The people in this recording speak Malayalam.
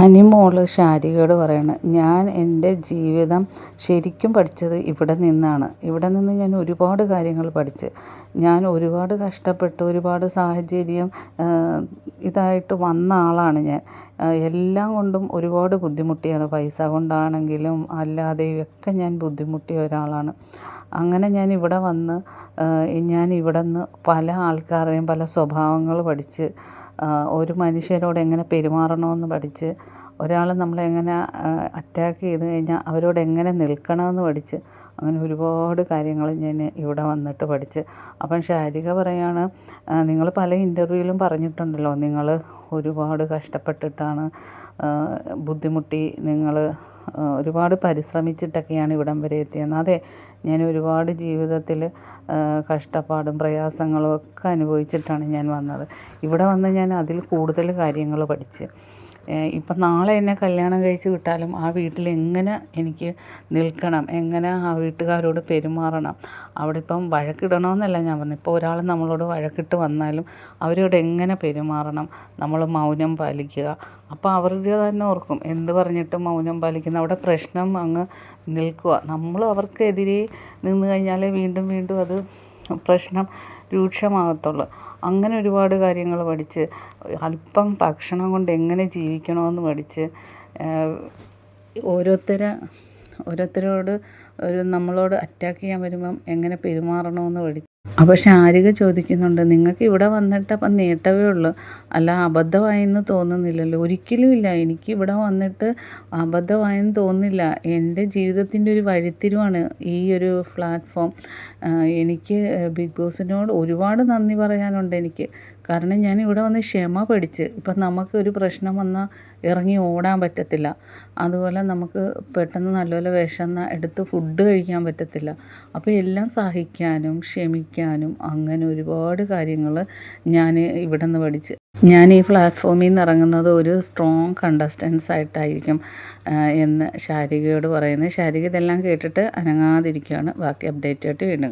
അനിമോൾ ഷാരികയോട് പറയാണ് ഞാൻ എന്റെ ജീവിതം ശരിക്കും പഠിച്ചത് ഇവിടെ നിന്നാണ്. ഇവിടെ നിന്ന് ഞാൻ ഒരുപാട് കാര്യങ്ങൾ പഠിച്ച്. ഞാൻ ഒരുപാട് കഷ്ടപ്പെട്ട് ഒരുപാട് സാഹചര്യം ഇതായിട്ട് വന്ന ആളാണ് ഞാൻ. എല്ലാം കൊണ്ടും ഒരുപാട് ബുദ്ധിമുട്ടിയാണ്. പൈസ കൊണ്ടാണെങ്കിലും അല്ലാതെയും ഒക്കെ ഞാൻ ബുദ്ധിമുട്ടിയ ഒരാളാണ്. അങ്ങനെ ഞാൻ ഇവിടെ വന്ന് ഞാൻ ഇവിടെ നിന്ന് പല ആൾക്കാരെയും പല സ്വഭാവങ്ങൾ പഠിച്ച് ഒരു മനുഷ്യരോട് എങ്ങനെ പെരുമാറണമെന്ന് പഠിച്ച് ഒരാൾ നമ്മളെ എങ്ങനെ അറ്റാക്ക് ചെയ്ത് കഴിഞ്ഞാൽ അവരോട് എങ്ങനെ നിൽക്കണമെന്ന് പഠിച്ച് അങ്ങനെ ഒരുപാട് കാര്യങ്ങൾ ഞാൻ ഇവിടെ വന്നിട്ട് പഠിച്ച്. അപ്പം ശാരിക പറയാണ് നിങ്ങൾ പല ഇന്റർവ്യൂവിലും പറഞ്ഞിട്ടുണ്ടല്ലോ നിങ്ങൾ ഒരുപാട് കഷ്ടപ്പെട്ടിട്ടാണ് ബുദ്ധിമുട്ടി നിങ്ങൾ ഒരുപാട് പരിശ്രമിച്ചിട്ടൊക്കെയാണ് ഇവിടം വരെ എത്തിയെന്ന്. അതെ ഞാൻ ഒരുപാട് ജീവിതത്തിൽ കഷ്ടപ്പാടും പ്രയാസങ്ങളും ഒക്കെ അനുഭവിച്ചിട്ടാണ് ഞാൻ വന്നത്. ഇവിടെ വന്ന് ഞാൻ അതിൽ കൂടുതൽ കാര്യങ്ങൾ പഠിച്ച്. ഇപ്പം നാളെ എന്നെ കല്യാണം കഴിച്ച് വിട്ടാലും ആ വീട്ടിൽ എങ്ങനെ എനിക്ക് നിൽക്കണം? എങ്ങനെ ആ വീട്ടുകാരോട് പെരുമാറണം? അവിടെ ഇപ്പം വഴക്കിടണമെന്നല്ല ഞാൻ പറഞ്ഞത്. ഇപ്പോൾ ഒരാൾ നമ്മളോട് വഴക്കിട്ട് വന്നാലും അവരോട് എങ്ങനെ പെരുമാറണം? നമ്മൾ മൗനം പാലിക്കുക. അപ്പോൾ അവരുടെ തന്നെ ഓർക്കും. എന്ത് പറഞ്ഞിട്ടും മൗനം പാലിക്കുന്ന? അവിടെ പ്രശ്നം അങ്ങ് നിൽക്കുക. നമ്മൾ അവർക്കെതിരെ നിന്ന് കഴിഞ്ഞാൽ വീണ്ടും വീണ്ടും അത് പ്രശ്നം രൂക്ഷമാകത്തുള്ളൂ. അങ്ങനെ ഒരുപാട് കാര്യങ്ങൾ പഠിച്ച് അല്പം ഭക്ഷണം കൊണ്ട് എങ്ങനെ ജീവിക്കണമെന്ന് പഠിച്ച് ഓരോരുത്തരെ ഓരോരുത്തരോട് ഒരു നമ്മളോട് അറ്റാക്ക് ചെയ്യാൻ വരുമ്പം എങ്ങനെ പെരുമാറണമെന്ന് പഠിച്ച് അപ്പോൾ ശാരിക ചോദിക്കുന്നുണ്ട് നിങ്ങൾക്ക് ഇവിടെ വന്നിട്ട് അപ്പം നേട്ടമേ ഉള്ളൂ. അല്ല അബദ്ധമായെന്ന് തോന്നുന്നില്ലല്ലോ. ഒരിക്കലുമില്ല എനിക്ക് ഇവിടെ വന്നിട്ട് അബദ്ധമായെന്ന് തോന്നുന്നില്ല. എന്റെ ജീവിതത്തിന്റെ ഒരു വഴിത്തിരിവാണ് ഈ ഒരു പ്ലാറ്റ്ഫോം എനിക്ക് ബിഗ് ബോസിനോട് ഒരുപാട് നന്ദി പറയാനുണ്ട് എനിക്ക്. കാരണം ഞാൻ ഇവിടെ വന്ന് ക്ഷമ പഠിച്ച് ഇപ്പം നമുക്ക് ഒരു പ്രശ്നം വന്നാൽ ഇറങ്ങി ഓടാൻ പറ്റത്തില്ല. അതുപോലെ നമുക്ക് പെട്ടെന്ന് നല്ലപോലെ വിശന്നാൽ എടുത്ത് ഫുഡ് കഴിക്കാൻ പറ്റത്തില്ല. അപ്പോൾ എല്ലാം സഹിക്കാനും ക്ഷമിക്കാനും അങ്ങനെ ഒരുപാട് കാര്യങ്ങൾ ഞാൻ ഇവിടെ നിന്ന് പഠിച്ച്. ഞാൻ ഈ പ്ലാറ്റ്ഫോമിൽ നിന്ന് ഇറങ്ങുന്നത് ഒരു സ്ട്രോങ് കണ്ടസ്റ്റൻസ് ആയിട്ടായിരിക്കും എന്ന് ശാരികയോട് പറയുന്നത്. ശാരിക ഇതെല്ലാം കേട്ടിട്ട് അനങ്ങാതിരിക്കുകയാണ്. ബാക്കി അപ്ഡേറ്റായിട്ട് വീണ്ടും